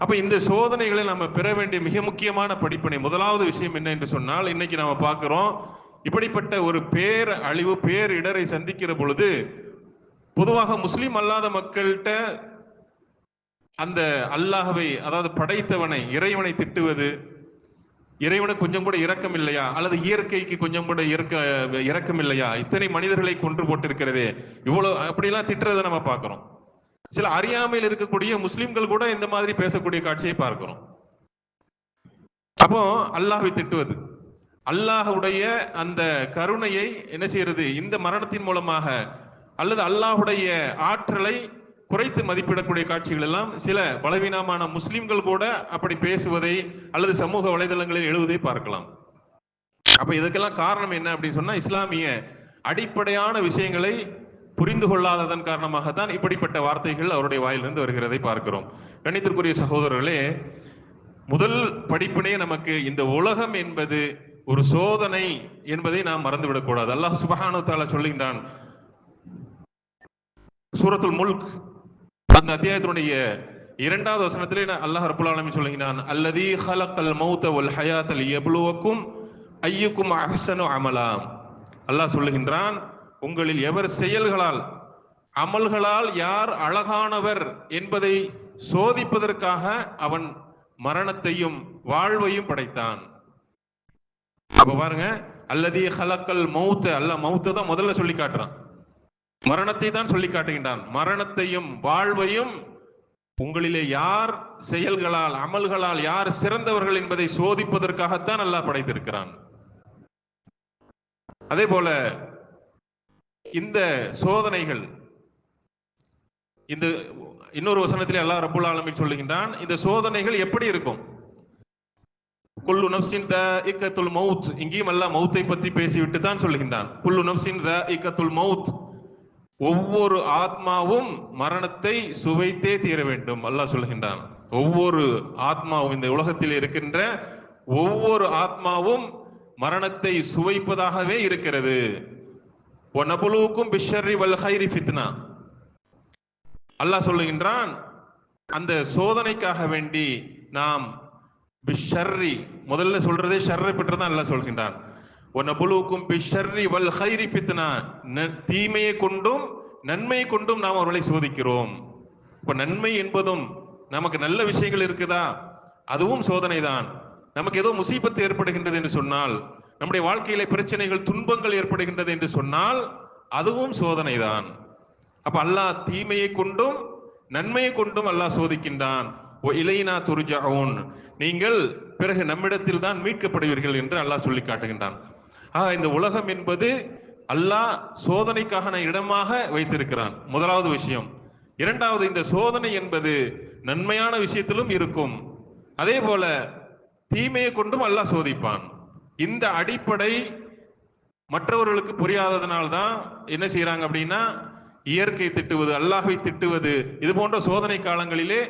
அப்ப இந்த சோதனைகளை நம்ம பெற வேண்டிய மிக முக்கியமான படிப்பினை முதலாவது விஷயம் என்ன என்று சொன்னால் இன்னைக்கு நாம பார்க்கிறோம் இப்படிப்பட்ட ஒரு பேர் அழிவு பேர் இடரை சந்திக்கிற பொழுது பொதுவாக முஸ்லிம் அல்லாத மக்கள்கிட்ட அந்த அல்லாஹவை அதாவது படைத்தவனை இறைவனை திட்டுவது இறைவனுக்கு கொஞ்சம் கூட இரக்கம் இல்லையா? அல்லது இயற்கைக்கு கொஞ்சம் கூட இறக்க இரக்கம் இல்லையா? இத்தனை மனிதர்களை கொன்று போட்டிருக்கிறதே இவ்வளவு அப்படிலாம் திட்டுறதை நம்ம பார்க்கிறோம். சில அறியாமையில் இருக்கக்கூடிய முஸ்லிம்கள் கூட இந்த மாதிரி பேசக்கூடிய காட்சியை பார்க்கிறோம். அப்போ அல்லாஹை திட்டுவது. அல்லாஹுடைய அந்த கருணையை என்ன செய்யறது? இந்த மரணத்தின் மூலமாக அல்லது அல்லாஹுடைய ஆற்றலை குறைத்து மதிப்பிடக்கூடிய காட்சிகள் எல்லாம் சில பலவீனமான முஸ்லிம்கள் கூட அப்படி பேசுவதை அல்லது சமூக வலைதளங்களில் எழுவதை பார்க்கலாம். அப்ப இதுக்கெல்லாம் காரணம் என்ன அப்படின்னு சொன்னா இஸ்லாமிய அடிப்படையான விஷயங்களை புரிந்து கொள்ளாததன் காரணமாகத்தான் இப்படிப்பட்ட வார்த்தைகள் அவருடைய வாயிலிருந்து வருகிறதை பார்க்கிறோம். கணித்திற்குரிய சகோதரர்களே முதல் படிப்பினே நமக்கு இந்த உலகம் என்பது ஒரு சோதனை என்பதை நாம் மறந்துவிடக் கூடாது. அல்லாஹ் சுபஹானு தாலா சொல்லுகின்றான் சூரத்துல் முல்க் அந்த அத்தியாயத்தினுடைய இரண்டாவது வசனத்திலே நான் அல்லாஹ் ரபுல் ஆலமி சொல்லுகிறான் அல்லதி ஹலக்கல் மௌத்த ஒல் ஹயாத் எப்ளுவக்கும் ஐயுக்கும் அஹ்சனு அமலாம். அல்லாஹ் சொல்லுகின்றான் உங்களில் எவர் செயல்களால் அமல்களால் யார் அழகானவர் என்பதை சோதிப்பதற்காக அவன் மரணத்தையும் வாழ்வையும் படைத்தான். அப்ப பாருங்க அல்லது ஹலக்கல் மௌத்த அல்ல மௌத்த தான் முதல்ல சொல்லி காட்டுறான். மரணத்தை தான் சொல்லி காட்டுகின்றான். மரணத்தையும் வாழ்வையும் உங்களிலே யார் செயல்களால் அமல்களால் யார் சிறந்தவர்கள் என்பதை சோதிப்பதற்காகத்தான் அல்லாஹ் படைத்திருக்கிறான். அதே போல இந்த சோதனைகள் இந்த இன்னொரு வசனத்திலே அல்லாஹ் ரபுல் ஆலமி சொல்லுகின்றான் இந்த சோதனைகள் எப்படி இருக்கும்? குல்லு நப்சின் த இக்கத்துல் மவுத் இங்கேயும் அல்லாஹ் மவுத்தை பற்றி பேசிவிட்டு தான் சொல்லுகின்றான். குல்லு நப்சின் த இக்கத்துல் மவுத் ஒவ்வொரு ஆத்மாவும் மரணத்தை சுவைத்தே தீர வேண்டும் அல்லாஹ் சொல்லுகின்றான். ஒவ்வொரு ஆத்மாவும் இந்த உலகத்தில் இருக்கின்ற ஒவ்வொரு ஆத்மாவும் மரணத்தை சுவைப்பதாகவே இருக்கிறது. ஒனபுலுவுக்கும் பிஷர்ரி வல் ஹைரி ஃபித்னா அல்லாஹ் சொல்லுகின்றான் அந்த சோதனைக்காக வேண்டி நாம் பிஷர்ரி முதல்ல சொல்றதே ஷர்ரை பற்றி தான் அல்லாஹ் சொல்கின்றான். ஒனபுலுவுக்கும் பிஷர்ரி வல் ஹைரி ஃபித்னா தீமையை கொண்டும் நன்மையை கொண்டும் நாம் அவர்களை சோதிக்கிறோம். இப்ப நன்மை என்பதும் நமக்கு நல்ல விஷயங்கள் இருக்குதா? அதுவும் சோதனை தான் நமக்கு ஏதோ முசீபத்து ஏற்படுகின்றது என்று சொன்னால் நம்முடைய வாழ்க்கையில பிரச்சனைகள் துன்பங்கள் ஏற்படுகின்றது என்று சொன்னால் அதுவும் சோதனை தான் அப்ப அல்லாஹ் தீமையை கொண்டும் நன்மையை கொண்டும் அல்லாஹ் சோதிக்கின்றான். ஓ இலைனா துருஜாவும் நீங்கள் பிறகு நம்மிடத்தில் தான் மீட்கப்படுவீர்கள் என்று அல்லாஹ் சொல்லி காட்டுகின்றான். ஆக இந்த உலகம் என்பது அல்லாஹ் சோதனைக்கான இடமாக வைத்திருக்கிறான். முதலாவது விஷயம். இரண்டாவது இந்த சோதனை என்பது நன்மையான விஷயத்திலும் இருக்கும். அதே போல தீமையை கொண்டும் அல்லாஹ் சோதிப்பான். இந்த அடிப்படை மற்றவர்களுக்கு புரியாததனால்தான் என்ன செய்யறாங்க அப்படின்னா இயற்கை திட்டுவது அல்லாஹை திட்டுவது இது போன்ற சோதனை காலங்களிலே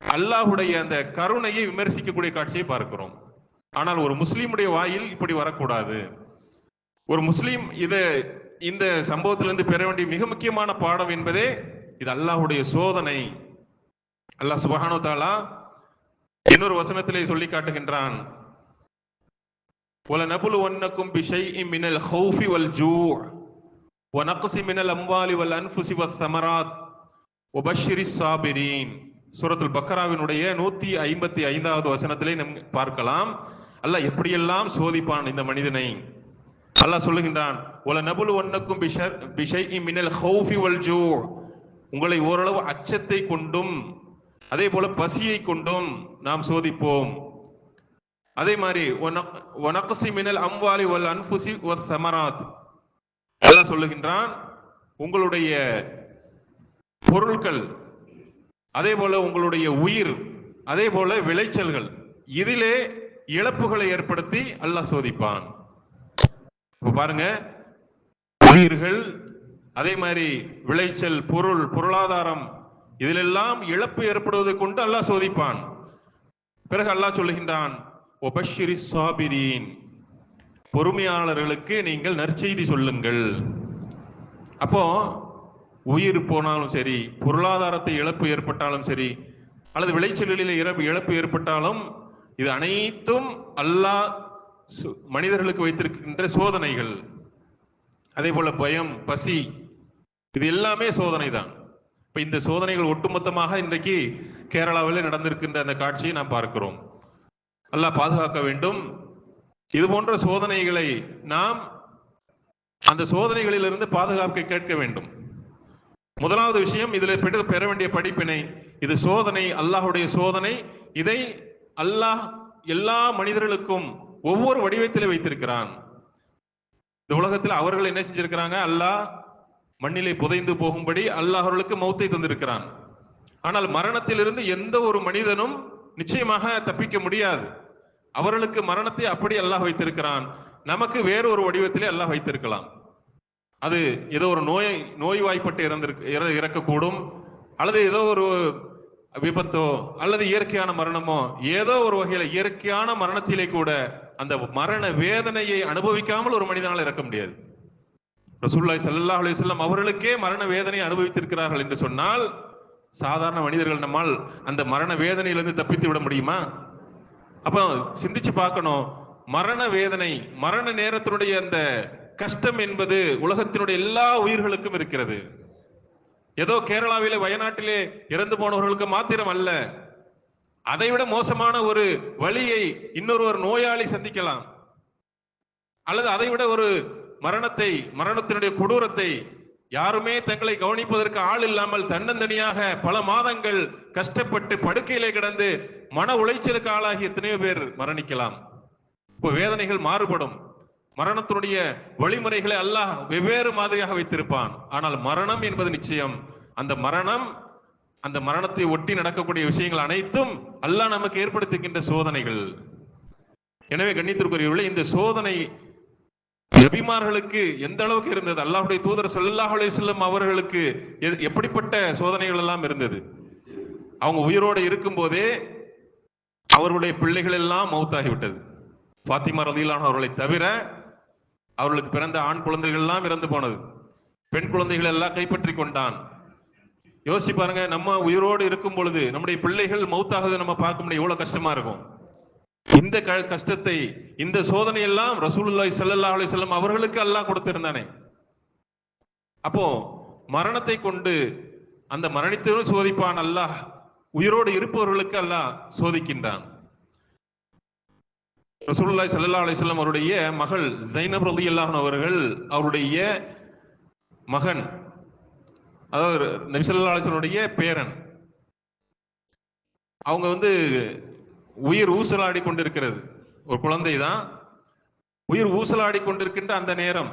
அல்லாஹுடைய அந்த கருணையை விமர்சிக்கக்கூடிய காட்சியை பார்க்கிறோம். ஆனால் ஒரு முஸ்லீமுடைய வாயில் இப்படி வரக்கூடாது. ஒரு முஸ்லீம் இத இந்த சம்பவத்திலிருந்து பெற வேண்டிய மிக முக்கியமான பாடம் என்பதே இது அல்லாஹுடைய சோதனை. அல்லாஹ் சுபஹானு தாலா இன்னொரு வசனத்திலே சொல்லி காட்டுகின்றான். وَلَنَبْلُوَنَّكُمْ بِشَيْءٍ مِنَ الْخَوْفِ وَالْجُوعِ وَنَقْصٍ مِنَ الْأَمْوَالِ وَالْأَنْفُسِ وَالثَّمَرَاتِ وَبَشِّرِ الصَّابِرِينَ சூரத்துல் பக்கராவினுடைய நூத்தி ஐம்பத்தி ஐந்தாவது வசனத்திலே நம் பார்க்கலாம் அல்லாஹ் எப்படியெல்லாம் சோதிப்பான் இந்த மனிதனை அல்லாஹ் சொல்லுகின்றான் ஒல நபுல் ஒன்னக்கும் பிஷை மினல் ஹௌஃபி வல் ஜூ உங்களை ஓரளவு அச்சத்தை கொண்டும் அதே போல பசியை கொண்டும் நாம் சோதிப்போம் அதே மாதிரி ஒனகசி மினல் அம்வாலி ஒல் அன்புசி ஒரு சமராத். அல்லாஹ் சொல்லுகின்றான் உங்களுடைய பொருட்கள் அதே போல உங்களுடைய உயிர் அதே போல விளைச்சல்கள் இதிலே இழப்புகளை ஏற்படுத்தி அல்லாஹ் சோதிப்பான். இப்ப பாருங்க உயிர்கள் அதே மாதிரி விளைச்சல் பொருள் பொருளாதாரம் இதிலெல்லாம் இழப்பு ஏற்படுவதை கொண்டு அல்லாஹ் சோதிப்பான். பிறகு அல்லாஹ் சொல்லுகின்றான் ஒபஷிரி சாபிரீன். பொறுமையாளர்களுக்கு நீங்கள் நற்செய்தி சொல்லுங்கள். அப்போ உயிர் போனாலும் சரி பொருளாதாரத்தை இழப்பு ஏற்பட்டாலும் சரி அல்லது விளைச்சல்களில் இறப்பு இழப்பு ஏற்பட்டாலும் இது அனைத்தும் அல்லாஹ் சு- மனிதர்களுக்கு வைத்திருக்கின்ற சோதனைகள். அதே போல பயம் பசி இது எல்லாமே சோதனை தான். இப்ப இந்த சோதனைகள் ஒட்டுமொத்தமாக இன்றைக்கு கேரளாவில் நடந்திருக்கின்ற அந்த காட்சியை நாம் பார்க்கிறோம். அல்லாஹ் பாதுகாக்க வேண்டும். இது போன்ற சோதனைகளை நாம் அந்த சோதனைகளிலிருந்து பாதுகாக்க கேட்க வேண்டும். முதலாவது விஷயம் இதில் பெற்று பெற வேண்டிய படிப்பினை இது சோதனை அல்லாஹ்வுடைய சோதனை. இதை அல்லாஹ் எல்லா மனிதர்களுக்கும் ஒவ்வொரு வடிவத்திலே வைத்திருக்கிறான். இந்த உலகத்தில் அவர்கள் என்ன செஞ்சிருக்கிறாங்க? அல்லாஹ் மண்ணிலே புதைந்து போகும்படி அல்லாஹ் அவர்களுக்கு மௌத்தை தந்திருக்கிறான். ஆனால் மரணத்திலிருந்து எந்த ஒரு மனிதனும் நிச்சயமாக தப்பிக்க முடியாது. அவர்களுக்கு மரணத்தை அப்படி அல்லாஹ் வைத்திருக்கிறான். நமக்கு வேறு ஒரு வடிவத்திலே அல்லாஹ் வைத்திருக்கலாம். அது ஏதோ ஒரு நோய் நோய்வாய்ப்பட்டு இறந்திருக்கு இற- இறக்கக்கூடும். அல்லது ஏதோ ஒரு விபத்தோ அல்லது இயற்கையான மரணமோ ஏதோ ஒரு வகையில இயற்கையான மரணத்திலே கூட அந்த மரண வேதனையை அனுபவிக்காமல் ஒரு மனிதனால் இறக்க முடியாது. ரசூல்லாய் சல்லா அலி சொல்லம் அவர்களுக்கே மரண வேதனையை அனுபவித்திருக்கிறார்கள் என்று சொன்னால் சாதாரண மனிதர்கள் நம்மால் அந்த மரண வேதனையிலிருந்து தப்பித்து விட முடியுமா? அப்போ சிந்திச்சு பார்க்கணும். மரண வேதனை மரண நேரத்தினுடைய அந்த கஷ்டம் என்பது உலகத்தினுடைய எல்லா உயிர்களுக்கும் இருக்கிறது. ஏதோ கேரளாவிலே வயநாட்டிலே இறந்து போனவர்களுக்கு மாத்திரம் அல்ல. அதைவிட மோசமான ஒரு வழியை இன்னொருவர் நோயாளி சந்திக்கலாம். அல்லது அதைவிட ஒரு மரணத்தை மரணத்தினுடைய கொடூரத்தை யாருமே தங்களை கவனிப்பதற்கு ஆள் இல்லாமல் தன்னந்தனியாக பல மாதங்கள் கஷ்டப்பட்டு படுக்கையிலே கிடந்து மன உளைச்சலுக்கு ஆளாகி எத்தனையோ பேர் மரணிக்கலாம். இப்போ வேதனைகள் மாறுபடும். மரணத்தினுடைய வழிமுறைகளை அல்லாஹ் வெவ்வேறு மாதிரியாக வைத்திருப்பான். ஆனால் மரணம் என்பது நிச்சயம். அந்த மரணம் அந்த மரணத்தை ஒட்டி நடக்கக்கூடிய விஷயங்கள் அனைத்தும் அல்லாஹ் நமக்கு ஏற்படுத்துகின்ற சோதனைகள். எனவே கண்ணித்திற்குரியவர்களே இந்த சோதனை நபிமார்களுக்கு எந்த அளவுக்கு இருந்தது? அல்லாஹுடைய தூதர் ஸல்லல்லாஹு செல்லும் அவர்களுக்கு எ- எப்படிப்பட்ட சோதனைகள் எல்லாம் இருந்தது? அவங்க உயிரோடு இருக்கும்போதே அவர்களுடைய பிள்ளைகள் எல்லாம் மௌத்தாகி விட்டது ஃபாத்திமா ரதியிலான அவர்களை தவிர அவர்களுக்கு பிறந்த ஆண் குழந்தைகள் எல்லாம் இறந்து போனது. பெண் குழந்தைகள் எல்லாம் கைப்பற்றி கொண்டான். யோசிச்சு பாருங்க நம்ம உயிரோடு இருக்கும் பொழுது நம்முடைய பிள்ளைகள் மௌத்தாகுது நம்ம பார்க்க முடியும் எவ்வளவு கஷ்டமா இருக்கும். இந்த க- கஷ்டத்தை இந்த சோதனை எல்லாம் ரசூலுல்லாய் சல்லா அலி செல்லம் அவர்களுக்கு அல்லாஹ் கொடுத்திருந்தானே. அப்போ மரணத்தை கொண்டு அந்த மரணித்தவரும் சோதிப்பான் அல்லாஹ் உயிரோடு இருப்பவர்களுக்கு அல்லாஹ் சோதிக்கின்றான் ரசூல்லாய் சல்லா அலிஸ்லாம் அவருடைய மகள் ஜைனப் ரலியல்லாஹு அவர்கள் அவருடைய மகன் அதாவது நபிசல்லா அலிஸ்லனுடைய பேரன். அவங்க வந்து உயிர் ஊசலாடி கொண்டிருக்கிறது. ஒரு குழந்தை தான். உயிர் ஊசலாடி கொண்டிருக்கின்ற அந்த நேரம்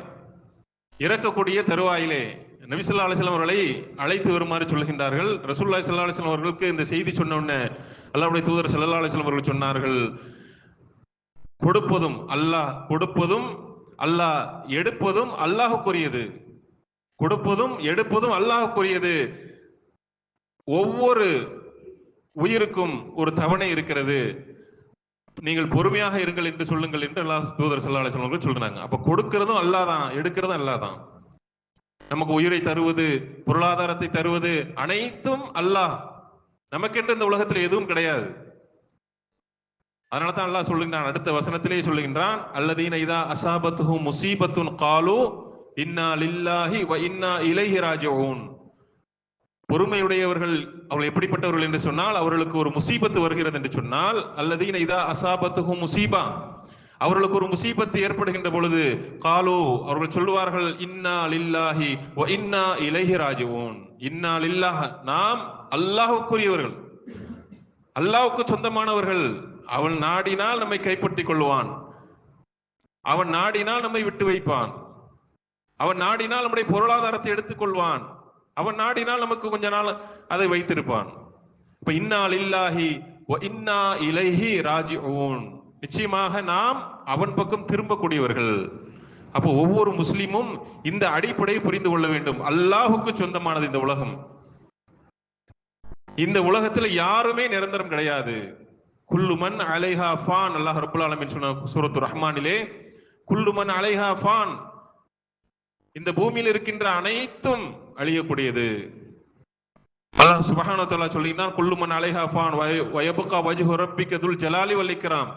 இறக்கக்கூடிய தருவாயிலே நபிசல்லா அலிஸ்லாம் அவர்களை அழைத்து வருமாறு சொல்கின்றார்கள் ரசூலுல்லாஹி சல்லா அலிஸ்லாம் அவர்களுக்கு இந்த செய்தி சொன்ன உடனே அல்லாவுடைய தூதர் சல்லா அலிஸ்லாம் அவர்கள் சொன்னார்கள் கொடுப்பதும் அல்லாஹ் கொடுப்பதும் அல்லாஹ் எடுப்பதும் அல்லாஹுக்குரியது. கொடுப்பதும் எடுப்பதும் அல்லாஹுக்குரியது. ஒவ்வொரு உயிருக்கும் ஒரு தவணை இருக்கிறது. நீங்கள் பொறுமையாக இருங்கள் என்று சொல்லுங்கள் என்று அல்லாஹ் தூதர் சல்லா அலிஸ்லாம் அவர்கள் சொல்றாங்க. அப்ப கொடுக்கிறதும் அல்லாஹ் தான் எடுக்கிறதும் அல்லாதான் நமக்கு உயிரை தருவது பொருளாதாரத்தை தருவது அனைத்தும் அல்லாஹ். நமக்கென்று இந்த உலகத்தில் எதுவும் கிடையாது. அதனால தான் அல்லாஹ் சொல்லுகின்றான் அடுத்த வசனத்திலே சொல்லுகின்றான் அல்லதீன இதா அசாபத்துஹும் முசீபத்துன் காலு இன்னா லில்லாஹி வ இன்னா இலைஹி ராஜிஊன். பொறுமையுடையவர்கள் அவர்கள் எப்படிப்பட்டவர்கள் என்று சொன்னால் அவர்களுக்கு ஒரு முசீபத்து வருகிறது என்று சொன்னால் அல்லதீன இதா அசாபத்துஹும் முசீபா. அவர்களுக்கு ஒரு முசீபத்து ஏற்படுகின்ற பொழுது காலோ அவர்கள் சொல்லுவார்கள் இன்னா லில்லாஹி ஓ இன்னா இலகி ராஜுவோன் இன்னா லில்லாஹ நாம் அல்லாஹுக்குரியவர்கள். அல்லாஹுக்கு சொந்தமானவர்கள். அவன் நாடினால் நம்மை கைப்பற்றிக் கொள்வான் அவன் நாடினால் நம்மை விட்டு வைப்பான். அவன் நாடினால் நம்முடைய பொருளாதாரத்தை எடுத்துக்கொள்வான் அவன் நாடினால் நமக்கு கொஞ்ச நாள் அதை வைத்திருப்பான். இப்ப இன்னால் இல்லாஹி இன்னா இலைஹி ராஜிஊன். நிச்சயமாக நாம் அவன் பக்கம் திரும்பக்கூடியவர்கள். அப்போ ஒவ்வொரு முஸ்லிமும் இந்த அடிப்படையை புரிந்து கொள்ள வேண்டும். அல்லாஹுக்கு சொந்தமானது இந்த உலகம். இந்த உலகத்துல யாருமே நிரந்தரம் கிடையாது. குல்லுமன் அலைஹா ஃபான் அல்லாஹ் ரபுல் ஆலமின் சொன்ன சூரத்து ரஹ்மானிலே குல்லுமன் அலைஹா ஃபான். இந்த பூமியில் இருக்கின்ற அனைத்தும் அழியக்கூடியது. அல்லாஹ் சுப்ஹானஹு வ தஆலா அலைஹா ஃபான் வய- வயபகா வஜ்ஹு ரப்பிக துல் ஜலாலி வல்லிக்கிறான்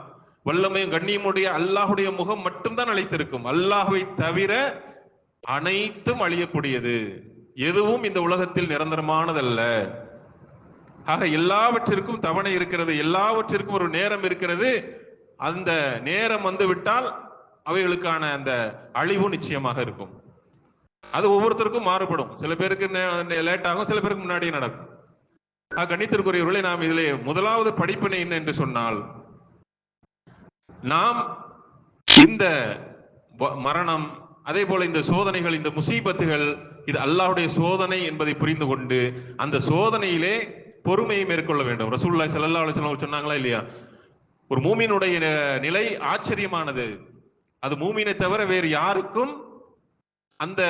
வல்லமையும் கண்ணியமுடைய அல்லாஹுடைய முகம் மட்டும்தான் அழைத்திருக்கும். அல்லாஹுவை தவிர அனைத்தும் அழியக்கூடியது. எதுவும் இந்த உலகத்தில் நிரந்தரமானதல்ல. ஆக எல்லாவற்றிற்கும் தவணை இருக்கிறது எல்லாவற்றிற்கும் ஒரு நேரம் இருக்கிறது. அந்த நேரம் வந்துவிட்டால் அவைகளுக்கான அந்த அழிவு நிச்சயமாக இருக்கும். அது ஒவ்வொருத்தருக்கும் மாறுபடும். சில பேருக்கு லேட் ஆகும் சில பேருக்கு முன்னாடியே நடக்கும். கணித்திற்குரியவர்களை நாம் இதிலே முதலாவது படிப்பினை என்ன என்று சொன்னால் நாம் இந்த மரணம் அதே போல இந்த சோதனைகள் இந்த முசீபத்துகள் இது அல்லாஹுடைய சோதனை என்பதை புரிந்து கொண்டு அந்த சோதனையிலே பொறுமையை மேற்கொள்ள வேண்டும். ரசூலுல்லாஹி சல்லா அலுவலம் சொன்னாங்களா இல்லையா? ஒரு மூமினுடைய நிலை ஆச்சரியமானது. அது மூமினை தவிர வேறு யாருக்கும் அந்த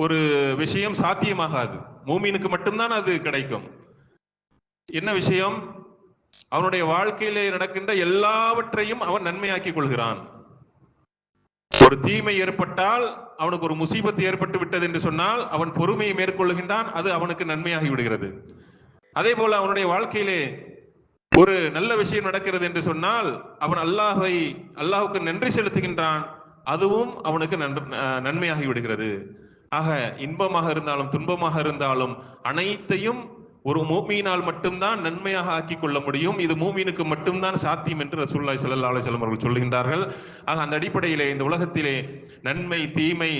ஒரு விஷயம் சாத்தியமாகாது. மூமினுக்கு மட்டும்தான் அது கிடைக்கும். என்ன விஷயம்? அவனுடைய வாழ்க்கையிலே நடக்கின்ற எல்லாவற்றையும் அவன் நன்மையாக்கிக் கொள்கிறான். ஒரு தீமை ஏற்பட்டால் அவனுக்கு ஒரு முசீபத்து ஏற்பட்டு விட்டது என்று சொன்னால் அவன் பொறுமையை மேற்கொள்ளுகின்றான் அது அவனுக்கு நன்மையாகி விடுகிறது. அதே போல அவனுடைய வாழ்க்கையிலே ஒரு நல்ல விஷயம் நடக்கிறது என்று சொன்னால் அவன் அல்லாஹை அல்லாஹுக்கு நன்றி செலுத்துகின்றான் அதுவும் அவனுக்கு அஹ் நன்மையாகி விடுகிறது. ஆக இன்பமாக இருந்தாலும் துன்பமாக இருந்தாலும் அனைத்தையும் ஒரு மூமியினால் மட்டும்தான் நன்மையாக ஆக்கி கொள்ள முடியும். இது மூமினுக்கு மட்டும்தான் சாத்தியம் என்று ரசூலுல்லாஹி சல்லா அலுவலம் அவர்கள் சொல்கின்றார்கள். ஆக அந்த அடிப்படையிலே இந்த உலகத்திலே நன்மை தீமை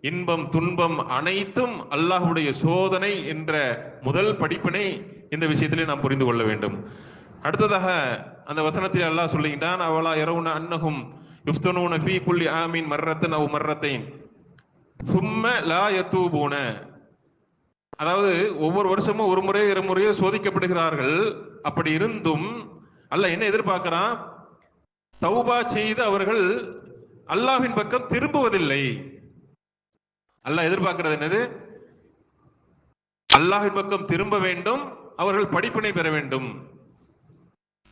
இன்பம் துன்பம் அனைத்தும் அல்லாஹுடைய சோதனை என்ற முதல் படிப்பினை இந்த விஷயத்திலே நாம் புரிந்து கொள்ள வேண்டும். அடுத்ததாக அந்த வசனத்தில் அல்லாஹ் சொல்லுகின்றான் அவளா இரவுன அன்னகும் யுஃப்தனூன ஃபீ குல்லி ஆமீன் மர்ரத்தன் அவ் மர்ரத்தைன்? சும்ம லா யத்தூபூன. அதாவது ஒவ்வொரு வருஷமும் ஒரு முறை இரு முறையோ சோதிக்கப்படுகிறார்கள். அப்படி இருந்தும் அல்ல என்ன எதிர்பார்க்கிறான்? தௌபா செய்து அவர்கள் அல்லாவின் பக்கம் திரும்புவதில்லை. அல்லாஹ் எதிர்பார்க்கிறது என்னது? அல்லாஹின் பக்கம் திரும்ப வேண்டும் அவர்கள் படிப்பினை பெற வேண்டும்.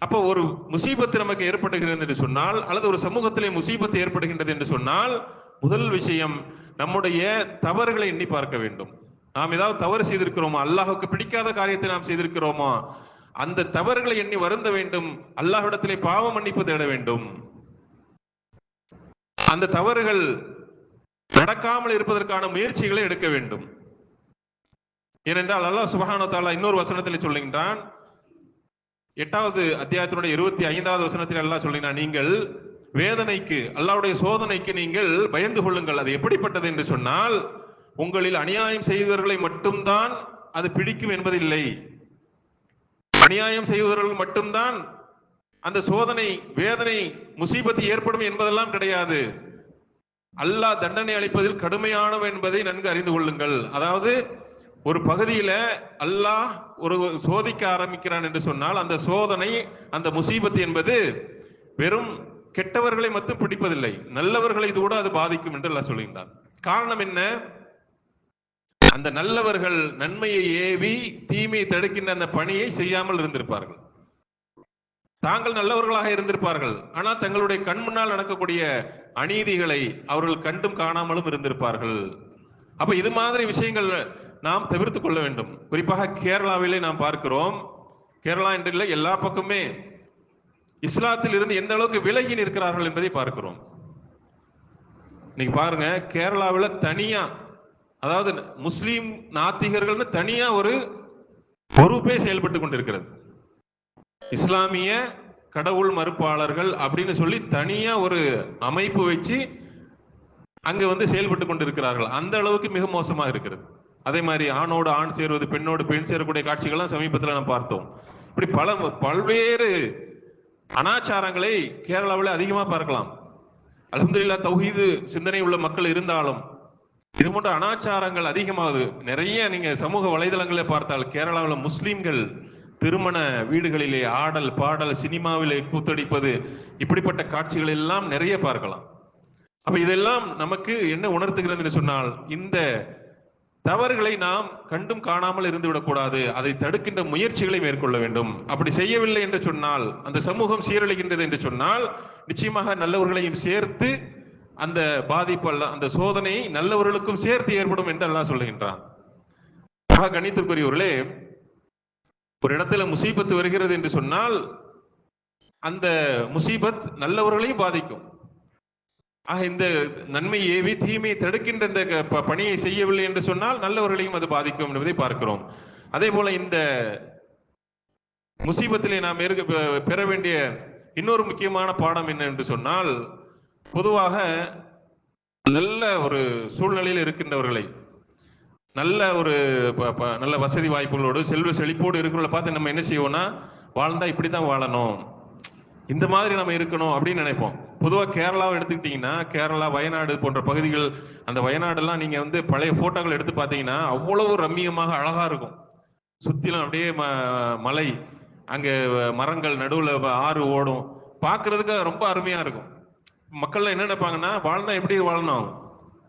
அப்போ ஒரு முசீபத்து நமக்கு ஏற்படுகிறது என்று சொன்னால் அல்லது ஒரு சமூகத்திலே முசீபத்து ஏற்படுகின்றது என்று சொன்னால் முதல் விஷயம் நம்முடைய தவறுகளை எண்ணி பார்க்க வேண்டும். நாம் ஏதாவது தவறு செய்திருக்கிறோமா? அல்லாஹுக்கு பிடிக்காத காரியத்தை நாம் செய்திருக்கிறோமா? அந்த தவறுகளை எண்ணி வருந்த வேண்டும். அல்லாஹ்விடத்திலே பாவ மன்னிப்பு தேட வேண்டும். அந்த தவறுகள் நடக்காமல் இருப்பதற்கான முயற்சிகளை எடுக்க வேண்டும். ஏனென்றால் அல்லாஹ் சுபஹான தாலா இன்னொரு வசனத்தில் சொல்லுகின்றான். எட்டாவது அத்தியாயத்தினுடைய இருபத்தி ஐந்தாவது வசனத்தில் அல்லாஹ் சொல்லினான் நீங்கள் வேதனைக்கு அல்லாவுடைய சோதனைக்கு நீங்கள் பயந்து கொள்ளுங்கள். அது எப்படிப்பட்டது? என்று சொன்னால் உங்களில் அநியாயம் செய்தவர்களை மட்டும்தான் அது பிடிக்கும் என்பதில்லை. அநியாயம் செய்வர்கள் மட்டும்தான் அந்த சோதனை வேதனை முசீபத்து ஏற்படும் என்பதெல்லாம் கிடையாது. அல்லாஹ் தண்டனை அளிப்பதில் கடுமையானவன் என்பதை நன்கு அறிந்து கொள்ளுங்கள். அதாவது ஒரு பகுதியில அல்லாஹ் ஒரு சோதிக்க ஆரம்பிக்கிறான் என்று சொன்னால் அந்த சோதனை அந்த முசீபத்து என்பது வெறும் கெட்டவர்களை மட்டும் பிடிப்பதில்லை. நல்லவர்களை இது கூட அது பாதிக்கும் என்று அல்லாஹ் சொல்கின்றான். காரணம் என்ன? அந்த நல்லவர்கள் நன்மையை ஏவி தீமையை தடுக்கின்ற அந்த பணியை செய்யாமல் இருந்திருப்பார்கள். தாங்கள் நல்லவர்களாக இருந்திருப்பார்கள். ஆனால் தங்களுடைய கண் முன்னால் நடக்கக்கூடிய அநீதிகளை அவர்கள் கண்டும் காணாமலும் இருந்திருப்பார்கள். அப்ப இது மாதிரி விஷயங்கள் நாம் தவிர்த்து கொள்ள வேண்டும். குறிப்பாக கேரளாவிலே நாம் பார்க்கிறோம். கேரளா என்று இல்லை எல்லா பக்கமே இஸ்லாத்தில் இருந்து எந்த அளவுக்கு விலகி நிற்கிறார்கள் என்பதை பார்க்கிறோம். இன்னைக்கு பாருங்க கேரளாவில் தனியா அதாவது முஸ்லீம் நாத்திகர்கள்னு தனியா ஒரு பொறுப்பே செயல்பட்டு கொண்டிருக்கிறது. இஸ்லாமிய கடவுள் மறுப்பாளர்கள் அப்படின்னு சொல்லி தனியா ஒரு அமைப்பு வச்சு அங்க வந்து செயல்பட்டு கொண்டிருக்கிறார்கள். அந்த அளவுக்கு மிக மோசமாக இருக்கிறது. அதே மாதிரி ஆணோடு ஆண் சேருவது பெண்ணோடு பெண் சேரக்கூடிய காட்சிகள்லாம் சமீபத்தில் நாம் பார்த்தோம். இப்படி பல பல்வேறு அனாச்சாரங்களை கேரளாவில் அதிகமாக பார்க்கலாம். அலமதுல்லா தௌஹீது சிந்தனை உள்ள மக்கள் இருந்தாலும் இது போன்ற அனாச்சாரங்கள் அதிகமாகுது. நிறைய நீங்க சமூக வலைதளங்களை பார்த்தால் கேரளாவில் முஸ்லீம்கள் திருமண வீடுகளிலே ஆடல் பாடல் சினிமாவிலே கூத்தடிப்பது இப்படிப்பட்ட காட்சிகள் எல்லாம் நிறைய பார்க்கலாம். அப்ப இதெல்லாம் நமக்கு என்ன உணர்த்துகிறது என்று சொன்னால் இந்த தவறுகளை நாம் கண்டும் காணாமல் இருந்து விடக்கூடாது. அதை தடுக்கின்ற முயற்சிகளை மேற்கொள்ள வேண்டும். அப்படி செய்யவில்லை என்று சொன்னால் அந்த சமூகம் சீரழிகின்றது என்று சொன்னால் நிச்சயமாக நல்லவர்களையும் சேர்த்து அந்த பாதிப்பு அல்ல அந்த சோதனை நல்லவர்களுக்கும் சேர்த்து ஏற்படும் என்று அல்லாஹ் சொல்லுகின்றான். ஆக கணித்திற்குரியவர்களே ஒரு இடத்துல முசீபத்து வருகிறது என்று சொன்னால் அந்த முசீபத் நல்லவர்களையும் பாதிக்கும். ஆக இந்த நன்மை ஏவி தீமையை தடுக்கின்ற இந்த ப- பணியை செய்யவில்லை என்று சொன்னால் நல்லவர்களையும் அது பாதிக்கும் என்பதை பார்க்கிறோம். அதே போல இந்த முசீபத்திலே நாம் பெ- பெற வேண்டிய இன்னொரு முக்கியமான பாடம் என்ன என்று சொன்னால் பொதுவாக நல்ல ஒரு சூழ்நிலையில் இருக்கின்றவர்களை நல்ல ஒரு ப- ப- நல்ல வசதி வாய்ப்புகளோடு செல்வ செழிப்போடு இருக்கிறவங்களை பார்த்து நம்ம என்ன செய்வோம்னா வாழ்ந்தா இப்படித்தான் வாழணும். இந்த மாதிரி நம்ம இருக்கணும் அப்படின்னு நினைப்போம். பொதுவாக கேரளாவை எடுத்துக்கிட்டிங்கன்னா கேரளா வயநாடு போன்ற பகுதிகள் அந்த வயநாடெல்லாம் நீங்கள் வந்து பழைய ஃபோட்டோக்கள் எடுத்து பார்த்தீங்கன்னா அவ்வளவு ரம்மியமாக அழகாக இருக்கும். சுற்றிலும் அப்படியே ம- மலை அங்கே மரங்கள் நடுவில் ஆறு ஓடும். பார்க்கறதுக்கு ரொம்ப அருமையாக இருக்கும். மக்கள் என்ன நினைப்பாங்கன்னா வாழ்ந்தா எப்படி வாழணும்?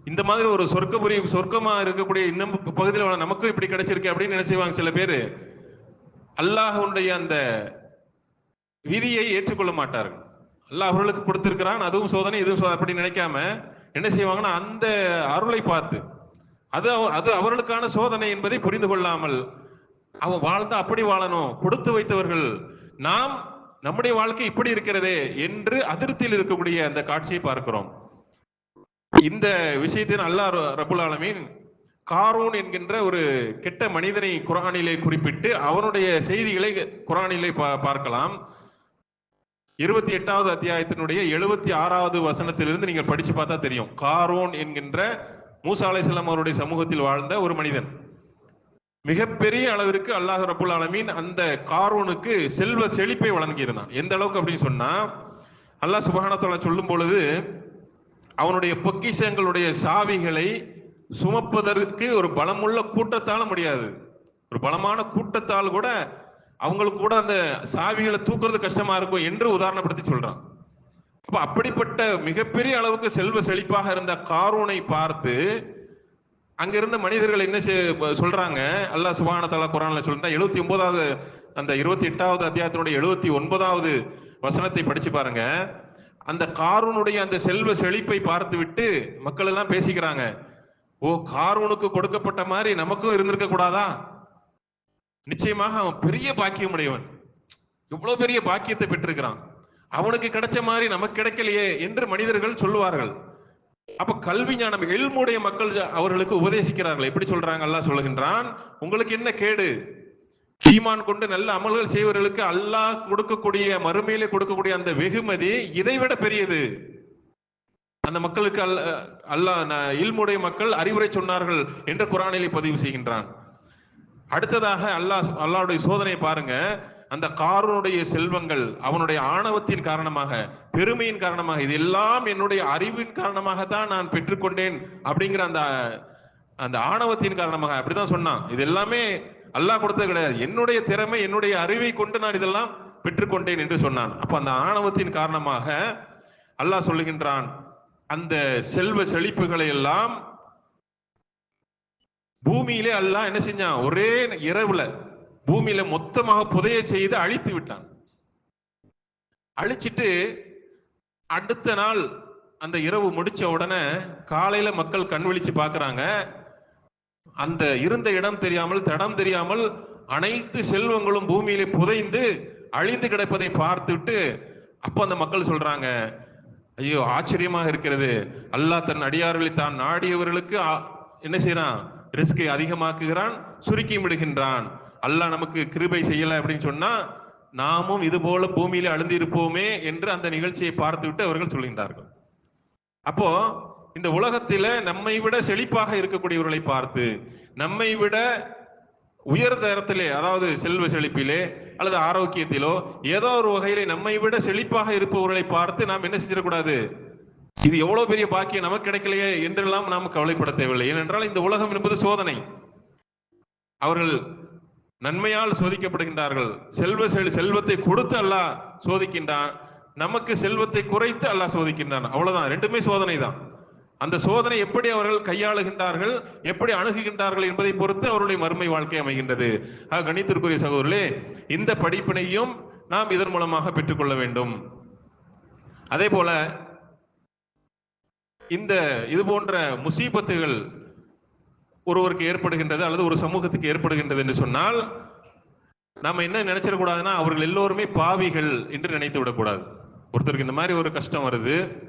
இந்த மாதிரி ஒரு சொர்க்கபுரி சொர்க்கமா இருக்கக்கூடிய இந்த பகுதியில் வாழ நமக்கும் இப்படி கிடைச்சிருக்கு அப்படின்னு நினைச்சுவாங்க சில பேர்? அல்லாஹ்வுடைய அந்த விதியை ஏற்றுக்கொள்ள மாட்டார்கள். அல்லாஹ் அவர்களுக்கு கொடுத்திருக்கிறான் அதுவும் சோதனை இதுவும் சோதனை அப்படி நினைக்காம என்ன செய்வாங்கன்னா அந்த அருளை பார்த்து அது அவ- அது அவர்களுக்கான சோதனை என்பதை புரிந்து கொள்ளாமல் அவன் வாழ்ந்தா அப்படி வாழணும் கொடுத்து வைத்தவர்கள் நாம் நம்முடைய வாழ்க்கை இப்படி இருக்கிறதே என்று அதிருப்தியில் இருக்கக்கூடிய அந்த காட்சியை பார்க்கிறோம். இந்த விஷயத்தின் அல்லாஹ் ரபுல் ஆலமீன் காரூன் என்கின்ற ஒரு கெட்ட மனிதனை குரானிலே குறிப்பிட்டு அவனுடைய செய்திகளை குரானிலே பா- பார்க்கலாம். இருபத்தி எட்டாவது அத்தியாயத்தினுடைய எழுபத்தி ஆறாவது வசனத்திலிருந்து நீங்கள் படிச்சு பார்த்தா தெரியும். காரோன் என்கின்ற மூசா அவருடைய சமூகத்தில் வாழ்ந்த ஒரு மனிதன். மிகப்பெரிய அளவிற்கு அல்லாஹ் ரபுல் ஆலமீன் அந்த காரோனுக்கு செல்வ செழிப்பை வழங்கியிருந்தான். எந்த அளவுக்கு அப்படின்னு சொன்னா அல்லாஹ் சுபஹானத்தால சொல்லும் பொழுது அவனுடைய பொக்கிஷங்களுடைய சாவிகளை சுமப்பதற்கு ஒரு பலமுள்ள கூட்டத்தால முடியாது. ஒரு பலமான கூட்டத்தால் கூட அவங்களுக்கு கூட அந்த சாவிகளை தூக்குறது கஷ்டமா இருக்கும் என்று உதாரணப்படுத்தி சொல்றான். அப்ப அப்படிப்பட்ட மிகப்பெரிய அளவுக்கு செல்வ செழிப்பாக இருந்த காரூனை பார்த்து அங்க இருந்த மனிதர்கள் என்ன சொல்றாங்க? அல்லாஹ் சுபான தலா குரான்ல சொல்றா எழுபத்தி ஒன்பதாவது அந்த இருபத்தி எட்டாவது அத்தியாயத்தினுடைய எழுபத்தி ஒன்பதாவது வசனத்தை படிச்சு பாருங்க. அந்த காரூனுடைய அந்த செல்வ செழிப்பை பார்த்து விட்டு மக்கள் எல்லாம் பேசிக்கிறாங்க. ஓ காரூனுக்கு கொடுக்கப்பட்ட மாதிரி நமக்கும் இருந்திருக்க கூடாதா? நிச்சயமாக அவன் பெரிய பாக்கியம் உடையவன் எவ்வளவு பெரிய பாக்கியத்தை பெற்றிருக்கிறான். அவனுக்கு கிடைச்ச மாதிரி நமக்கு கிடைக்கலையே என்று மனிதர்கள் சொல்லுவார்கள். அப்ப கல்வி ஞானம் எல்முடைய மக்கள் அவர்களுக்கு உபதேசிக்கிறார்கள். எப்படி சொல்றாங்க? அல்லாஹ் சொல்லுகின்றான் உங்களுக்கு என்ன கேடு? ஈமான் கொண்டு நல்ல அமல்கள் செய்வர்களுக்கு அல்லாஹ் கொடுக்கக்கூடிய மறுமையிலே கொடுக்கக்கூடிய அந்த வெகுமதி இதைவிட பெரியது. அந்த மக்களுக்கு அல்ல அல்லாஹ் இல்முடைய மக்கள் அறிவுரை சொன்னார்கள் என்று குரானிலே பதிவு செய்கின்றான். அடுத்ததாக அல்லாஹ் அல்லாஹுடைய சோதனையை பாருங்க. அந்த காரனுடைய செல்வங்கள் அவனுடைய ஆணவத்தின் காரணமாக பெருமையின் காரணமாக இது எல்லாம் என்னுடைய அறிவின் காரணமாகத்தான் நான் பெற்றுக்கொண்டேன் அப்படிங்கிற அந்த அந்த ஆணவத்தின் காரணமாக அப்படிதான் சொன்னான். இது எல்லாமே அல்லாஹ் கொடுத்தது கிடையாது. என்னுடைய திறமை என்னுடைய அறிவை கொண்டு நான் இதெல்லாம் பெற்றுக்கொண்டேன் என்று சொன்னான். அப்ப அந்த ஆணவத்தின் காரணமாக அல்லாஹ் சொல்லுகின்றான் அந்த செல்வ செழிப்புகளை எல்லாம் பூமியிலே அல்லாஹ் என்ன செஞ்சான்? ஒரே இரவுல பூமியில மொத்தமாக புதைய செய்து அழித்து விட்டான். அழிச்சிட்டு அடுத்த நாள் அந்த இரவு முடிச்ச உடனே காலையில மக்கள் கண் விழிச்சு பாக்குறாங்க. அந்த இருந்த இடம் தெரியாமல் தடம் தெரியாமல் அனைத்து செல்வங்களும் பூமியிலே புதைந்து அழிந்து கிடப்பதை பார்த்துட்டு அப்ப அந்த மக்கள் சொல்றாங்க ஐயோ ஆச்சரியமாக இருக்கிறது. அல்லாஹ் தன் அடியார்களை தான் நாடியவர்களுக்கு என்ன செய்யறான் ரிஸ்கை அதிகமாக்குகிறான் சுருக்கி விடுகின்றான். அல்லாஹ் நமக்கு கிருபை செய்யல அப்படின்னு சொன்னா நாமும் இது போல பூமியில அழுந்திருப்போமே என்று அந்த நிகழ்ச்சியை பார்த்துவிட்டு அவர்கள் சொல்கின்றார்கள். அப்போ இந்த உலகத்தில நம்மை விட செழிப்பாக இருக்கக்கூடியவர்களை பார்த்து நம்மை விட உயர் தரத்திலே அதாவது செல்வ செழிப்பிலே அல்லது ஆரோக்கியத்திலோ ஏதோ ஒரு வகையிலே நம்மை விட செழிப்பாக இருப்பவர்களை பார்த்து நாம் என்ன செஞ்சிடக்கூடாது? இது எவ்வளவு பெரிய பாக்கியம் நமக்கு கிடைக்கலையே என்றெல்லாம் நாம் கவலைப்பட தேவையில்லை. ஏனென்றால் இந்த உலகம் என்பது சோதனை. அவர்கள் நன்மையால் சோதிக்கப்படுகின்றார்கள். செல்வ செல் செல்வத்தை கொடுத்து அல்லாஹ் சோதிக்கின்றான். நமக்கு செல்வத்தை குறைத்து அல்லாஹ் சோதிக்கின்றான். அவ்வளவுதான். ரெண்டுமே சோதனை தான். அந்த சோதனை எப்படி அவர்கள் கையாளுகின்றார்கள் எப்படி அணுகுகின்றார்கள் என்பதை பொறுத்து அவருடைய மறுமை வாழ்க்கை அமைகின்றது. ஆக கணித்திற்குரிய சகோதரர்களே இந்த படிப்பினையும் நாம் இதன் மூலமாக பெற்றுக்கொள்ள வேண்டும். அதே போல இந்த இது போன்ற முசீபத்துகள் ஒருவருக்கு ஏற்படுகின்றது அல்லது ஒரு சமூகத்துக்கு ஏற்படுகின்றது என்று சொன்னால் நாம என்ன நினைச்சிடக்கூடாதுன்னா அவர்கள் எல்லோருமே பாவிகள் என்று நினைத்து விடக்கூடாது. ஒருத்தருக்கு இந்த மாதிரி ஒரு கஷ்டம் வருது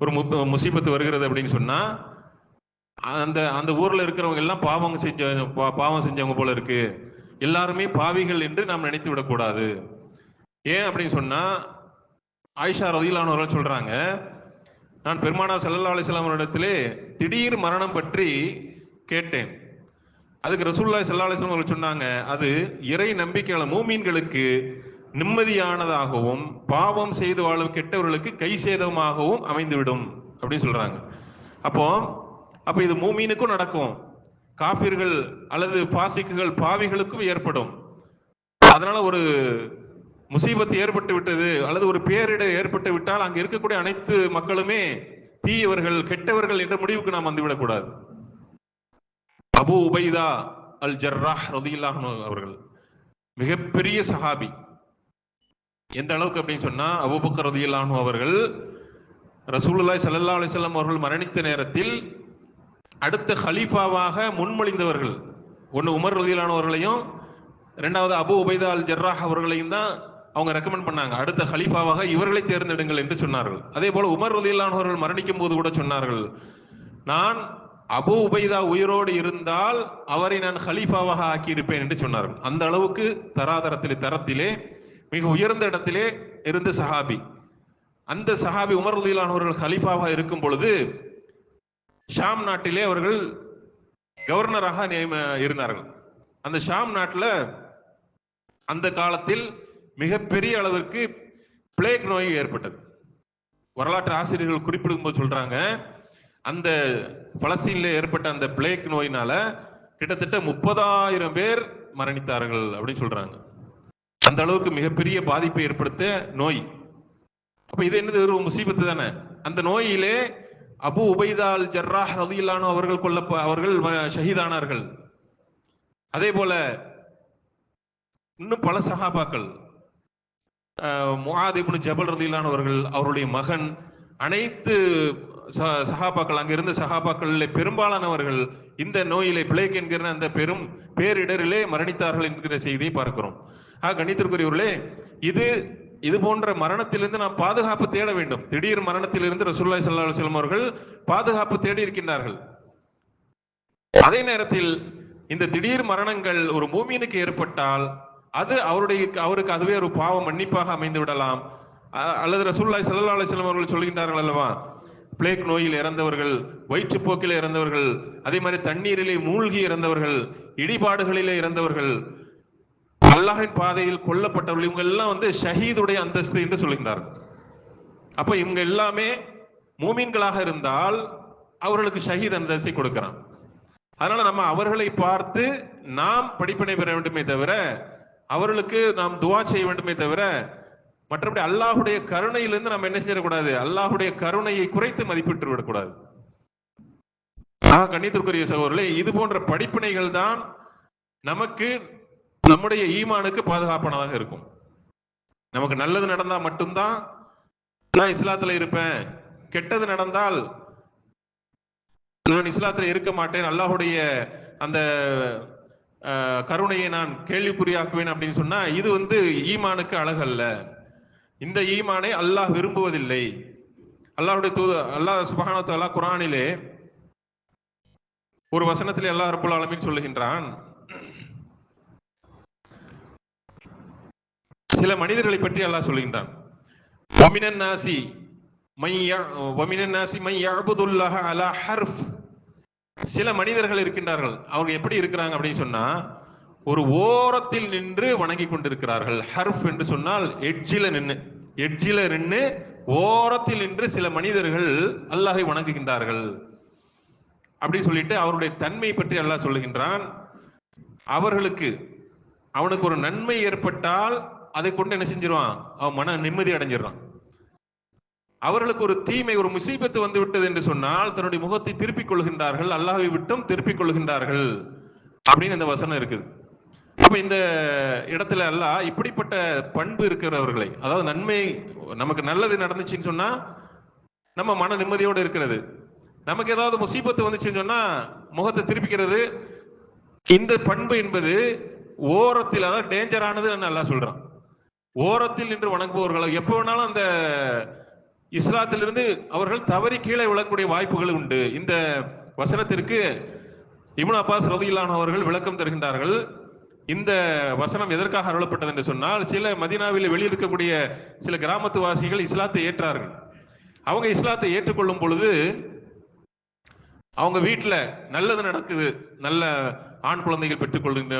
ஒரு மு- முசீபத்து வருகிறது அப்படின்னு சொன்னா அந்த அந்த ஊர்ல இருக்கிறவங்க எல்லாம் பாவம் செஞ்ச பா- பாவம் செஞ்சவங்க போல இருக்கு. எல்லாருமே பாவிகள் என்று நாம் நினைத்து விடக்கூடாது. ஏன் அப்படின்னு சொன்னா ஆயிஷா ரதிலானவர்கள் சொல்றாங்க நான் பெருமானா செல்லல்லா அலைஹி திடீர் மரணம் பற்றி கேட்டேன். அதுக்கு ரசூலுல்லாஹி செல்லாலேசன் அவர்கள் சொன்னாங்க அது இறை நம்பிக்கையான மூமீன்களுக்கு நிம்மதியானதாகவும் பாவம் செய்து வாழும் கெட்டவர்களுக்கு கை சேதமாகவும் அமைந்துவிடும் அப்படின்னு சொல்றாங்க. அப்போ அப்ப இது மூமீனுக்கும் நடக்கும். காபிர்கள் அல்லது பாசிக்குகள் பாவிகளுக்கும் ஏற்படும். அதனால ஒரு முசீபத்து ஏற்பட்டு விட்டது அல்லது ஒரு பேரிடர் ஏற்பட்டு விட்டால் அங்க இருக்கக்கூடிய அனைத்து மக்களுமே தீயவர்கள் கெட்டவர்கள் என்ற முடிவுக்கு நாம் வந்துவிடக்கூடாது. அபு உபைதா அல் ஜர்ராஹ் ரதியுல்லாஹு அவர்கள். மிகப்பெரிய சஹாபி. எந்த அளவுக்கு அப்படின்னு சொன்னா அபுபக்கர் ரதியுல்லாஹு அவர்கள் ரசூலுல்லாய் சல்லா அலிசல்லாம் அவர்கள் மரணித்த நேரத்தில் அடுத்த ஹலீஃபாவாக முன்மொழிந்தவர்கள் ஒன்று உமர் ரதியுல்லாஹு அவர்களையும் அபு உபைதா அல் ஜர்ராஹ் அவர்களையும் தான் அவங்க ரெக்கமெண்ட் பண்ணாங்க. அடுத்த ஹலீஃபாவாக இவர்களை தேர்ந்தெடுங்கள் என்று சொன்னார்கள். அதே போல உமர் ரதியுல்லாஹு அவர்கள் மரணிக்கும் போது கூட சொன்னார்கள் நான் அபு உபைதா உயிரோடு இருந்தால் அவரை நான் ஹலீஃபாவாக ஆக்கியிருப்பேன் என்று சொன்னார்கள் அந்த அளவுக்கு தராதரத்திலே தரத்திலே மிக உயர்ந்த இடத்திலே இருந்த சஹாபி. அந்த சஹாபி உமர் ரலியல்லாஹு அவர்கள் ஹலீஃபாவாக இருக்கும் பொழுது ஷாம் நாட்டிலே அவர்கள் கவர்னராக நியம இருந்தார்கள். அந்த ஷாம் நாட்டில் அந்த காலத்தில் மிகப்பெரிய அளவிற்கு பிளேக் நோய் ஏற்பட்டது. வரலாற்று ஆசிரியர்கள் குறிப்பிடும் போது சொல்றாங்க அந்த பலஸ்தீன்ல ஏற்பட்ட அந்த பிளேக் நோயினால கிட்டத்தட்ட முப்பதாயிரம் பேர் மரணித்தார்கள் அப்படின்னு சொல்றாங்க. அந்த அளவுக்கு மிகப்பெரிய பாதிப்பை ஏற்படுத்த நோய். அப்ப இது என்னது? ஒரு முசீபத்து தானே. அந்த நோயிலே அபு உபைதால் ஜர்ராஹ் ரதியில்லானு அவர்கள் கொல்ல அவர்கள் ம- ஷஹீதானார்கள். அதே போல இன்னும் பல சஹாபாக்கள் முஆத் ஜபல் ரதியிலானவர்கள் அவர்கள் அவருடைய மகன் அனைத்து சஹாபாக்கள் அங்கிருந்த சஹாபாக்களில் பெரும்பாலானவர்கள் இந்த நோயிலே பிளேக் என்கிற அந்த பெரும் பேரிடரிலே மரணித்தார்கள் என்கிற செய்தியை பார்க்கிறோம். ஆ கணித்திற்குரியவர்களே இது இது போன்ற மரணத்திலிருந்து நாம் பாதுகாப்பு தேட வேண்டும். திடீர் மரணத்திலிருந்து ரசூல்லாய் சல்லா செல்லும் அவர்கள் பாதுகாப்பு தேடி இருக்கின்றார்கள். அதே நேரத்தில் இந்த திடீர் மரணங்கள் ஒரு மூமியனுக்கு ஏற்பட்டால் அது அவருடைய அவருக்கு அதுவே ஒரு பாவம் மன்னிப்பாக அமைந்து விடலாம் அ- அல்லது ரசூல்லாய் சல்லா அலுவலம் அவர்கள் சொல்கின்றார்கள் அல்லவா? பிளேக் நோயில் இறந்தவர்கள் வயிற்றுப்போக்கில் இறந்தவர்கள் அதே மாதிரி தண்ணீரிலே மூழ்கி இறந்தவர்கள் இடிபாடுகளிலே இறந்தவர்கள் அல்லாஹின் பாதையில் கொல்லப்பட்டவர்கள் இவங்க எல்லாம் வந்து ஷஹீதுடைய அந்தஸ்து என்று சொல்கின்றார்கள். அப்ப இவங்க எல்லாமே மூமின்களாக இருந்தால் அவர்களுக்கு ஷஹீத் அந்தஸ்தை கொடுக்கிறான். அதனால நம்ம அவர்களை பார்த்து நாம் படிப்பினை பெற வேண்டுமே தவிர அவர்களுக்கு நாம் துவா செய்ய வேண்டுமே தவிர மற்றபடி அல்லாஹுடைய கருணையிலிருந்து நம்ம என்ன செய்யக்கூடாது? அல்லாஹுடைய கருணையை குறைத்து மதிப்பிட்டு விடக்கூடாது. ஆக கண்ணியத்திற்குரிய சகோதரர்களே இது போன்ற படிப்பினைகள் தான் நமக்கு நம்முடைய ஈமானுக்கு பாதுகாப்பானதாக இருக்கும். நமக்கு நல்லது நடந்தா மட்டும்தான் நான் இஸ்லாத்துல இருப்பேன். கெட்டது நடந்தால் நான் இஸ்லாத்துல இருக்க மாட்டேன். அல்லாஹுடைய அந்த கருணையை நான் கேள்விக்குறியாக்குவேன் அப்படின்னு சொன்னா இது வந்து ஈமானுக்கு அழகல்ல. இந்த ஈமானை அல்லாஹ் விரும்புவதில்லை. அல்லாஹுடைய தூது அல்லாஹ் சுபகானத்து அல்லாஹ் குரானிலே ஒரு வசனத்தில் எல்லா ரப்பல் ஆலமீன் சொல்லுகின்றான். சில மனிதர்களை பற்றி அல்லாஹ் சொல்லுகின்றான். வமினன் நாசி வமினன் நாசி மை ஹர்ஃப். சில மனிதர்கள் இருக்கின்றார்கள். அவங்க எப்படி இருக்கிறாங்க அப்படின்னு சொன்னா ஒரு ஓரத்தில் நின்று வணங்கி கொண்டிருக்கிறார்கள். ஹர்ஃப் என்று சொன்னால் எட்ஜில நின்று எட்ஜில நின்று ஓரத்தில் நின்று சில மனிதர்கள் அல்லாஹை வணங்குகின்றார்கள். அப்படி சொல்லிட்டு அவருடைய தன்மை பற்றி அல்லாஹ் சொல்லுகின்றான். அவர்களுக்கு அவனுக்கு ஒரு நன்மை ஏற்பட்டால் அதை கொண்டு என்ன செஞ்சிருவான்? அவன் மன நிம்மதி அடைஞ்சிடறான். அவர்களுக்கு ஒரு தீமை ஒரு முசீபத்து வந்து விட்டது என்று சொன்னால் தன்னுடைய முகத்தை திருப்பிக் கொள்கின்றார்கள் அல்லாஹை விட்டும் திருப்பிக் கொள்கின்றார்கள் அப்படின்னு இந்த வசனம் இருக்குது. அப்ப இந்த இடத்துல எல்லாம் இப்படிப்பட்ட பண்பு இருக்கிறவர்களை அதாவது நன்மை நமக்கு நல்லது நடந்துச்சுன்னு சொன்னா நம்ம மன நிம்மதியோடு இருக்கிறது. நமக்கு ஏதாவது முசீபத்து வந்துச்சுன்னு சொன்னா முகத்தை திருப்பிக்கிறது. இந்த பண்பு என்பது ஓரத்தில் அதாவது டேஞ்சரானது நல்லா சொல்றான். ஓரத்தில் நின்று வணங்குபவர்கள் எப்போ வேணாலும் அந்த இஸ்லாத்திலிருந்து அவர்கள் தவறி கீழே விழக்கூடிய வாய்ப்புகள் உண்டு. இந்த வசனத்திற்கு இமுன் அப்பாஸ் ரதியில்லான் அவர்கள் விளக்கம் தருகின்றார்கள். இந்த வசனம் எதற்காக அருளப்பட்டது என்று சொன்னால் சில மதீனாவில் வெளியிருக்கக்கூடிய சில கிராமத்து வாசிகள் இஸ்லாத்தை ஏற்றார்கள். அவங்க இஸ்லாத்தை ஏற்றுக்கொள்ளும் பொழுது அவங்க வீட்டில் நல்லது நடக்குது நல்ல ஆண் குழந்தைகள் பெற்றுக்கொள்கின்ற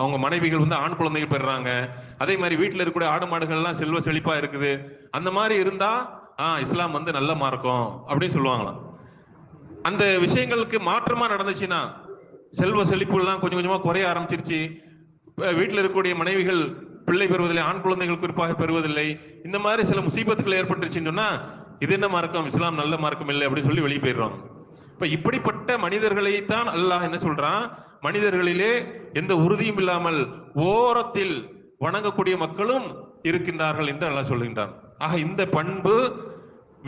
அவங்க மனைவிகள் வந்து ஆண் குழந்தைகள் பெறுறாங்க. அதே மாதிரி வீட்டில் இருக்கக்கூடிய ஆடு மாடுகள்லாம் செல்வ செழிப்பா இருக்குது. அந்த மாதிரி இருந்தா ஆ இஸ்லாம் வந்து நல்ல மார்க்கம் அப்படின்னு சொல்லுவாங்களாம். அந்த விஷயங்களுக்கு மாற்றமா நடந்துச்சுன்னா செல்வ செழிப்புலாம் கொஞ்சம் கொஞ்சமாக குறைய ஆரம்பிச்சிருச்சு. வீட்டில் இருக்கக்கூடிய மனைவிகள் பிள்ளை பெறுவதில்லை ஆண் குழந்தைகள் குறிப்பாக பெறுவதில்லை. இந்த மாதிரி சில முசீபத்துக்கள் ஏற்பட்டுருச்சுன்னு சொன்னா இது என்ன மார்க்கம்? இஸ்லாம் நல்ல மார்க்கம் இல்லை அப்படின்னு சொல்லி வெளியே போயிடுறாங்க. இப்ப இப்படிப்பட்ட மனிதர்களை தான் அல்லாஹ் என்ன சொல்றான்? மனிதர்களிலே எந்த உறுதியும் இல்லாமல் ஓரத்தில் வணங்கக்கூடிய மக்களும் இருக்கின்றார்கள் என்று அல்லாஹ் சொல்கின்றான். ஆக இந்த பண்பு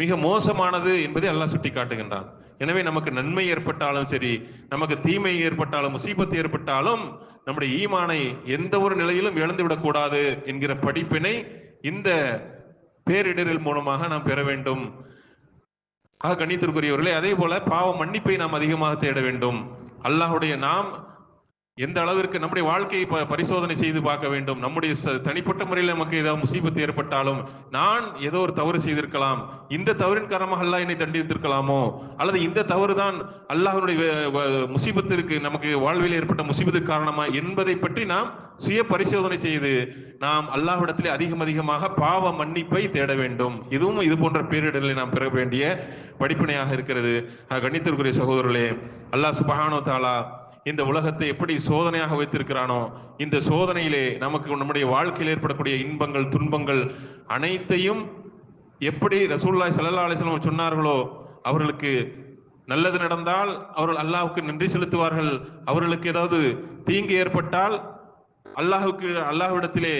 மிக மோசமானது என்பதை அல்லாஹ் சுட்டி காட்டுகின்றான் எனவே நமக்கு நன்மை ஏற்பட்டாலும் சரி நமக்கு தீமை ஏற்பட்டாலும் முசீபத்து ஏற்பட்டாலும் நம்முடைய ஈமானை எந்த ஒரு நிலையிலும் இழந்து விடக்கூடாது என்கிற படிப்பினை இந்த பேரிடரில் மூலமாக நாம் பெற வேண்டும். ஆக கணித்திற்குரியவர்களே அதே போல பாவ மன்னிப்பை நாம் அதிகமாக தேட வேண்டும். அல்லாஹுடைய நாம் எந்த அளவிற்கு நம்முடைய வாழ்க்கையை ப- பரிசோதனை செய்து பார்க்க வேண்டும்? நம்முடைய தனிப்பட்ட முறையில் நமக்கு ஏதாவது முசீபத்து ஏற்பட்டாலும் நான் ஏதோ ஒரு தவறு செய்திருக்கலாம். இந்த தவறின் காரணமாக அல்லாஹ் என்னை தண்டித்திருக்கலாமோ? அல்லது இந்த தவறு தான் அல்லாஹனுடைய முசீபத்திற்கு நமக்கு வாழ்வில் ஏற்பட்ட முசீபத்துக்கு காரணமா என்பதை பற்றி நாம் சுய பரிசோதனை செய்து நாம் அல்லாஹ்விடத்திலே அதிகம் அதிகமாக பாவ மன்னிப்பை தேட வேண்டும். இதுவும் இது போன்ற பேரிடர்களை நாம் பெற வேண்டிய படிப்பினையாக இருக்கிறது. கணித்திற்குரிய சகோதரர்களே அல்லாஹ் சுபஹானோ தாலா இந்த உலகத்தை எப்படி சோதனையாக வைத்திருக்கிறானோ இந்த சோதனையிலே நமக்கு நம்முடைய வாழ்க்கையில் ஏற்படக்கூடிய இன்பங்கள் துன்பங்கள் அனைத்தையும் எப்படி ரசூல்லாய் சல்லா அலிஸ்லாம் சொன்னார்களோ அவர்களுக்கு நல்லது நடந்தால் அவர்கள் அல்லாஹுக்கு நன்றி செலுத்துவார்கள். அவர்களுக்கு ஏதாவது தீங்கு ஏற்பட்டால் அல்லாஹுக்கு அல்லாஹ்விடத்திலே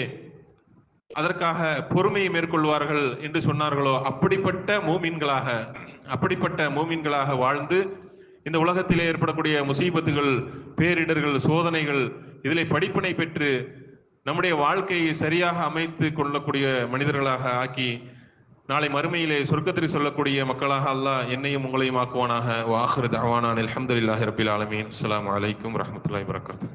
அதற்காக பொறுமையை மேற்கொள்வார்கள் என்று சொன்னார்களோ அப்படிப்பட்ட மூமீன்களாக அப்படிப்பட்ட மூமீன்களாக வாழ்ந்து இந்த உலகத்திலே ஏற்படக்கூடிய முசீபத்துகள் பேரிடர்கள் சோதனைகள் இதிலே படிப்பினை பெற்று நம்முடைய வாழ்க்கையை சரியாக அமைத்து கொள்ளக்கூடிய மனிதர்களாக ஆக்கி நாளை மறுமையிலே சொர்க்கத்திற்கு சொல்லக்கூடிய மக்களாக அல்லாஹ் என்னையும் உங்களையும் ஆக்குவானாக. வாஹர் தவானான் அல்ஹம்துலில்லாஹி ரபில் ஆலமீன். அஸ்ஸலாமு அலைக்கும் வரமத்துல வரகாத்து